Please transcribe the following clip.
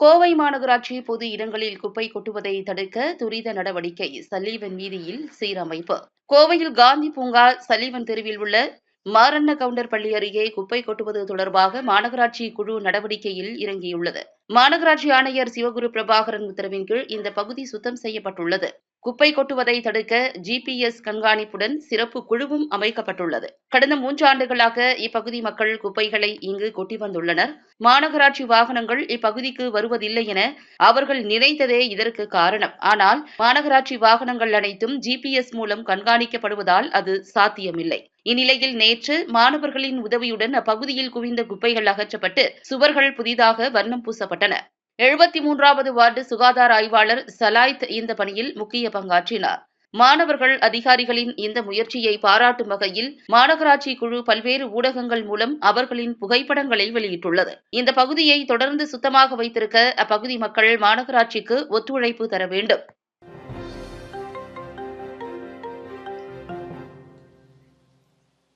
கோவை மாநகராட்சி பொது இடங்களில் குப்பை கொட்டுவதை தடுக்க துரித நடவடிக்கை சலீவன் வீதியில் சீரமைப்பு. கோவையில் காந்தி பூங்கா சலீவன் தெருவில் உள்ள மாரண்ண கவுண்டர் பள்ளி அருகே குப்பை கொட்டுவது தொடர்பாக மாநகராட்சி குழு நடவடிக்கையில் இறங்கியுள்ளது. மாநகராட்சி ஆணையர் சிவகுரு பிரபாகரன் உத்தரவின் கீழ் இந்த பகுதி சுத்தம் செய்யப்பட்டுள்ளது. குப்பை கொட்டுவதை தடுக்க ஜிபிஎஸ் கண்காணிப்புடன் சிறப்பு குழுவும் அமைக்கப்பட்டுள்ளது. கடந்த மூன்று ஆண்டுகளாக இப்பகுதி மக்கள் குப்பைகளை இங்கு கொட்டி வந்துள்ளனர். மாநகராட்சி வாகனங்கள் இப்பகுதிக்கு வருவதில்லை என அவர்கள் நினைத்ததே இதற்கு காரணம். ஆனால் மாநகராட்சி வாகனங்கள் அனைத்தும் ஜிபிஎஸ் மூலம் கண்காணிக்கப்படுவதால் அது சாத்தியமில்லை. இந்நிலையில் நேற்று மாணவர்களின் உதவியுடன் அப்பகுதியில் குவிந்த குப்பைகள் அகற்றப்பட்டு சுவர்கள் புதிதாக வர்ணம் பூசப்பட்டன. எழுபத்தி மூன்றாவது வார்டு சுகாதார ஆய்வாளர் சலாய்த் இந்த பணியில் முக்கிய பங்காற்றினார். மாணவர்கள் அதிகாரிகளின் இந்த முயற்சியை பாராட்டும் வகையில் மாநகராட்சி குழு பல்வேறு ஊடகங்கள் மூலம் அவர்களின் புகைப்படங்களை வெளியிட்டுள்ளது. இந்த பகுதியை தொடர்ந்து சுத்தமாக வைத்திருக்க அப்பகுதி மக்கள் மாநகராட்சிக்கு ஒத்துழைப்பு தர வேண்டும்.